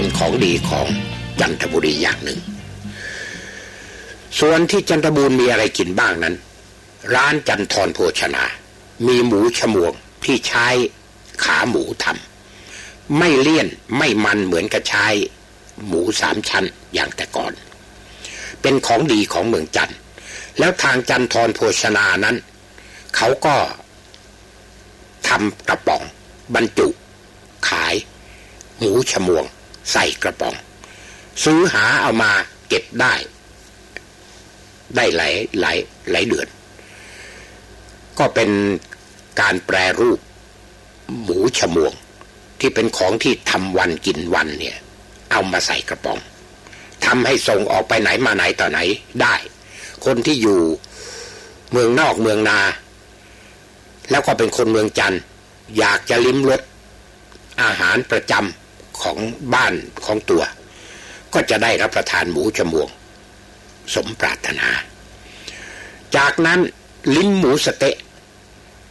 เป็นของดีของจันทบุรีอย่างหนึ่ง ส่วนที่จันทบุรีมีอะไรกินบ้างนั้น ร้านจันทรโภชนา มีหมูฉมวงที่ใช้ขาหมูทำไม่เลี่ยนไม่มันเหมือนกับใช้หมูสามชั้นอย่างแต่ก่อน เป็นของดีของเมืองจันทร์แล้วทางจันทรโภชนานั้น เขาก็ทำกระป๋องบรรจุ ขาย หมูฉมวง ใส่กระป๋อง ซื้อหาเอามาเก็บได้ ได้หลายหลายหลายเดือน ก็เป็นการแปรรูป หมูฉมวง ที่เป็นของที่ทำวันกินวันเนี่ย เอามาใส่กระป๋องทำให้ส่งออกไปไหนมาไหนต่อไหนได้ คนที่อยู่เมืองนอกเมืองนา แล้วก็เป็นคนเมืองจันทร์อยากจะลิ้มรสอาหารประจำ ของบ้านของตัว ก็จะได้รับประทานหมูฉมวง สมปรารถนา จากนั้นลิ้มหมูสเต๊ะ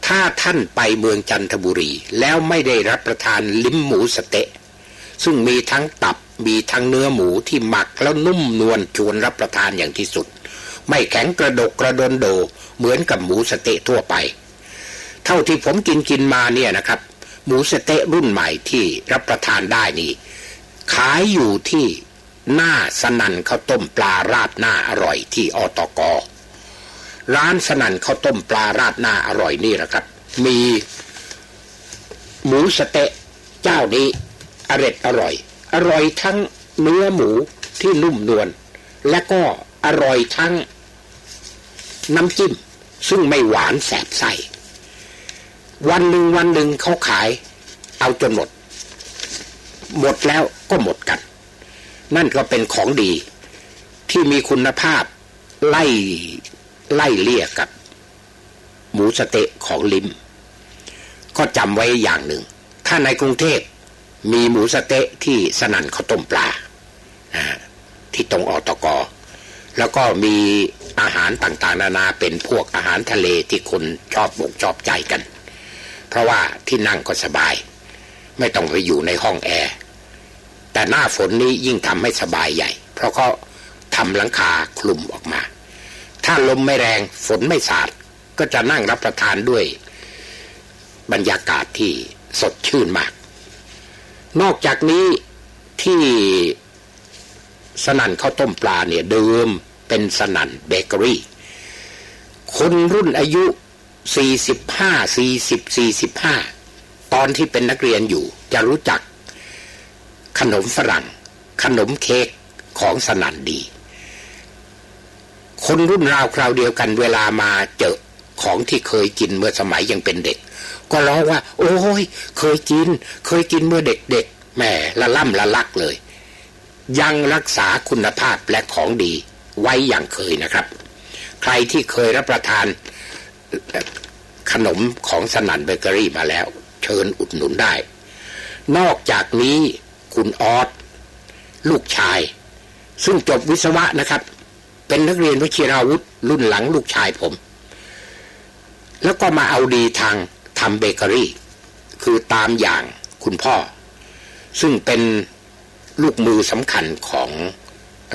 ถ้าท่านไปเมืองจันทบุรีแล้วไม่ได้รับประทานลิ้มหมูสเต๊ะ ซึ่งมีทั้งตับมีทั้งเนื้อหมูที่หมักแล้วนุ่มนวลชวนรับประทานอย่างที่สุด ไม่แข็งกระดกกระดนโด เหมือนกับหมูสเต๊ะทั่วไป เท่าที่ผมกินกินมาเนี่ยนะครับ หมูสเต๊ะรุ่นใหม่ที่รับประทานได้นี่ขายอยู่ที่หน้าสนันข้าวต้มปลาราดหน้าอร่อยที่อตกร้านสนันข้าวต้มปลาราดหน้าอร่อยนี่แหละครับ มีหมูสเต๊ะเจ้านี้อร็ดอร่อย อร่อยทั้งเนื้อหมูที่นุ่มนวลและก็อร่อยทั้งน้ำจิ้ม ซึ่งไม่หวานแสบใส วันหนึ่งวันหนึ่งเขาขาย เอาจนหมด หมดแล้วก็หมดกัน นั่นก็เป็นของดีที่มีคุณภาพไล่ไล่เลี่ยกับ หมูสเต๊ะของลิม ก็จำไว้อย่างหนึ่ง ถ้าในกรุงเทพมีหมูสเต๊ะที่สนั่นข้าวต้มปลาที่ตรงอตกแล้วก็มีอาหารต่างๆ นานาเป็นพวกอาหารทะเลที่คนชอบบกชอบใจกัน เพราะว่าที่นั่งก็สบาย ไม่ต้องไปอยู่ในห้องแอร์แต่หน้าฝนนี้ยิ่งทำให้สบายใหญ่ เพราะเขาทำหลังคาคลุมออกมา ถ้าลมไม่แรงฝนไม่สาด ก็จะนั่งรับประทานด้วย บรรยากาศที่สดชื่นมาก นอกจากนี้ที่สนั่นข้าวต้มปลาเนี่ยเดิมเป็นสนั่นเบเกอรี่ คนรุ่นอายุ 45 40 45ตอนที่เป็นนักเรียนอยู่จะรู้จัก ขนมฝรั่ง ขนมเค้กของสนันดี คนรุ่นราวคราวเดียวกันเวลามาเจอของที่เคยกินเมื่อสมัยยังเป็นเด็ก ก็ร้องว่า โอ้ย เคยกิน เคยกินเมื่อเด็กๆแหมละล่ำละลักเลย ยังรักษาคุณภาพและของดีไว้อย่างเคยนะครับ ใครที่เคยรับประทาน ขนมของสนันเบเกอรี่มาแล้ว เชิญอุดหนุนได้ นอกจากนี้คุณออสลูกชาย ซึ่งจบวิศวะนะครับ เป็นนักเรียนวิชิราวุธ รุ่นหลังลูกชายผม แล้วก็มาเอาดีทางทำเบเกอรี่ คือตามอย่างคุณพ่อ ซึ่งเป็นลูกมือสำคัญของอ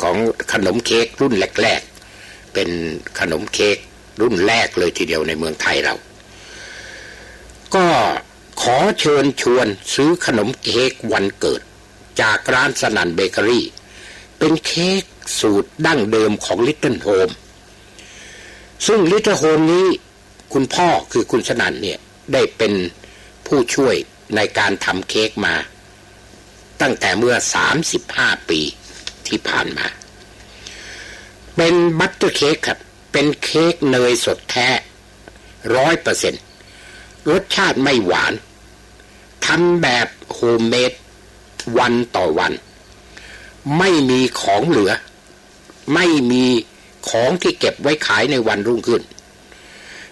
ของขนมเค้กรุ่นแรก เป็นขนมเค้กรุ่นแรกเลยทีเดียวในเมืองไทยเรา ก็ขอเชิญชวนซื้อขนมเค้กวันเกิด จากร้านสนันเบเกอรี่ เป็นเค้กสูตรดั้งเดิมของลิตเติ้ลโฮมซึ่งลิตเติ้ลโฮมนี้คุณพ่อคือคุณสนันเนี่ย ได้เป็นผู้ช่วยในการทำเค้กมา ตั้งแต่เมื่อ 35 ปีที่ผ่านมา เป็นบัตเตอร์เค้กครับ เป็นเค้กเนยสดแท้ร้อยเปอร์เซ็นรสชาติไม่หวานทำแบบโฮมเมดวันต่อวัน ไม่มีของเหลือ ไม่มีของที่เก็บไว้ขายในวันรุ่งขึ้น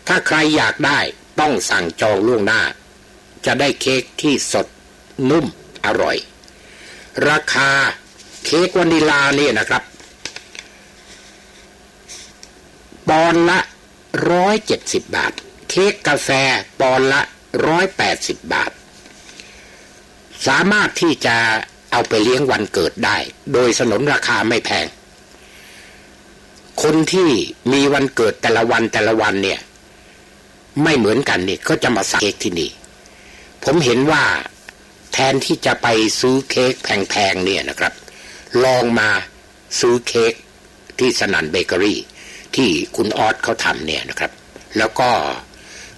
ถ้าใครอยากได้ต้องสั่งจองล่วงหน้า จะได้เค้กที่สดนุ่มอร่อย ราคาเค้กวานิลาเนี่ยนะครับ ปอนละร้อยเจ็ดสิบบาท เค้กกาแฟปอนละร้อยแปดสิบบาท สามารถที่จะเอาไปเลี้ยงวันเกิดได้ โดยสนนราคาไม่แพง คนที่มีวันเกิดแต่ละวันแต่ละวันเนี่ย ไม่เหมือนกันนี่ก็จะมาสั่งเค้กที่นี่ ผมเห็นว่าแทนที่จะไปซื้อเค้กแพงๆเนี่ยนะครับ ลองมาซื้อเค้กที่สนันเบเกอรี่ ที่คุณออสเขาทำเนี่ยนะครับ แล้วก็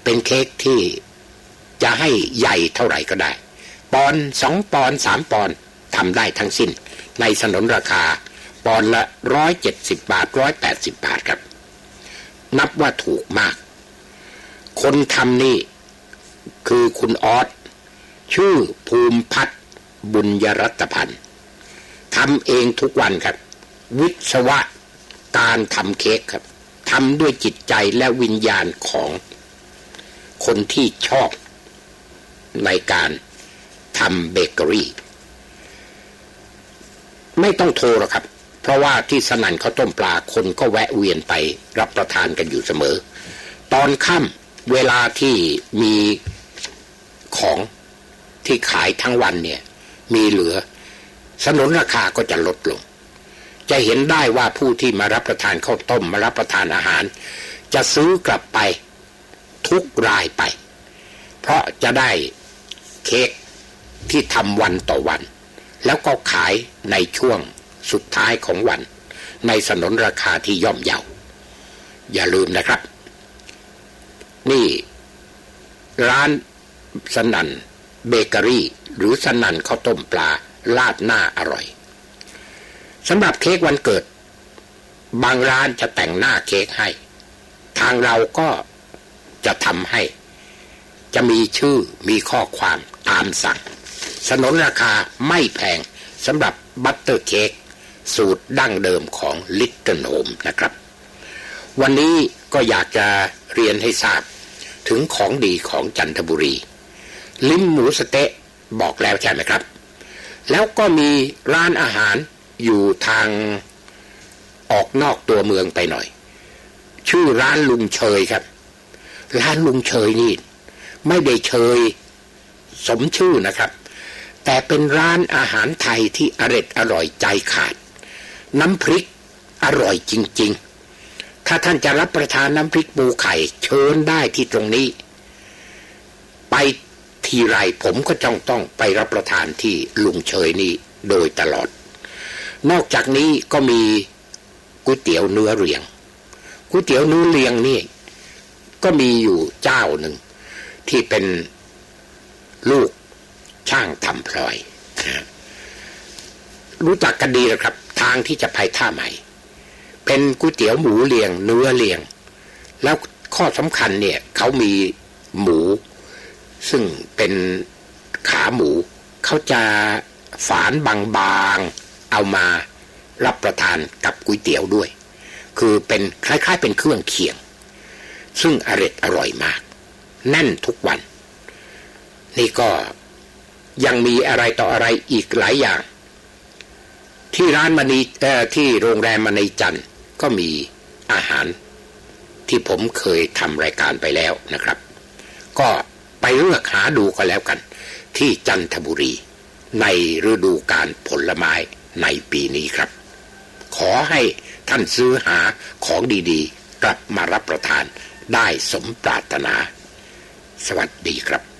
เป็นเค้กที่จะให้ใหญ่เท่าไหร่ก็ได้ ปอนสองปอนสามปอนทำได้ทั้งสิ้น ในสนนราคา ปอนละร้อยเจ็ดสิบบาทร้อยแปดสิบบาทครับ นับว่าถูกมาก คนทำนี่คือคุณออสชื่อภูมิพัฒน์บุญยรัตพันธ์ทำเองทุกวันครับ วิศวะ การทำเค้กครับทำด้วยจิตใจและวิญญาณของคนที่ชอบในการทำเบเกอรี่ ไม่ต้องโทรหรอกครับ เพราะว่าที่สนั่นเขาต้มปลาคนก็แวะเวียนไปรับประทานกันอยู่เสมอ ตอนค่ำเวลาที่มีของที่ขายทั้งวันเนี่ย มีเหลือ สนนราคาก็จะลดลง จะเห็นได้ว่าผู้ที่มารับประทานข้าวต้มมารับประทานอาหาร จะซื้อกลับไปทุกรายไป เพราะจะได้เค้กที่ทำวันต่อวัน แล้วก็ขายในช่วงสุดท้ายของวัน ในสนนราคาที่ย่อมเยาอย่าลืมนะครับ นี่ ร้านสนันเบเกอรี่ หรือสนันข้าวต้มปลาลาดหน้าอร่อย สำหรับเค้กวันเกิด บางร้านจะแต่งหน้าเค้กให้ ทางเราก็จะทำให้ จะมีชื่อมีข้อความตามสั่ง สนนราคาไม่แพงสำหรับบัตเตอร์เค้กสูตรดั้งเดิมของลิตเติ้ลโฮมนะครับ วันนี้ก็อยากจะเรียนให้ทราบ ถึงของดีของจันทบุรี ลิ้มหมูสเต๊ะบอกแล้วใช่ไหมครับ แล้วก็มีร้านอาหาร อยู่ทางออกนอกตัวเมืองไปหน่อย ชื่อร้านลุงเชยครับ ร้านลุงเชยนี่ ไม่ได้เชย สมชื่อนะครับ แต่เป็นร้านอาหารไทยที่อร็ดอร่อยใจขาด น้ำพริกอร่อยจริง ๆ ถ้าท่านจะรับประทานน้ำพริกปูไข่เชิญได้ที่ตรงนี้ ไปทีไรผมก็จ้องต้องไปรับประทานที่ลุงเชยนี่โดยตลอด นอกจากนี้ก็มีก๋วยเตี๋ยวเนื้อเรียงก๋วยเตี๋ยวเนื้อเรียงนี่ก็มีอยู่เจ้าหนึ่ง ที่เป็นลูกช่างทำพลอย รู้จักกันดีนะครับ ทางที่จะไปท่าใหม่ เป็นก๋วยเตี๋ยวหมูเลียง เนื้อเลียง แล้วข้อสำคัญเนี่ย เขามีหมู ซึ่งเป็นขาหมู เขาจะฝานบางๆ เอามารับประทานกับก๋วยเตี๋ยวด้วย คือเป็นคล้าย ๆ เป็นเครื่องเคียง ซึ่งอร่อยอร่อยมาก แน่นทุกวัน นี่ก็ยังมีอะไรต่ออะไรอีกหลายอย่าง ที่ร้านมณีที่โรงแรมมณีจันทร์ก็มีอาหารที่ผมเคยทำรายการไปแล้วนะครับ ก็ไปเลือกหาดูก็แล้วกัน ที่จันทบุรีในฤดูการผลไม้ ในปีนี้ครับ ขอให้ท่านซื้อหาของดีๆ กลับมารับประทานได้สมปรารถนา สวัสดีครับ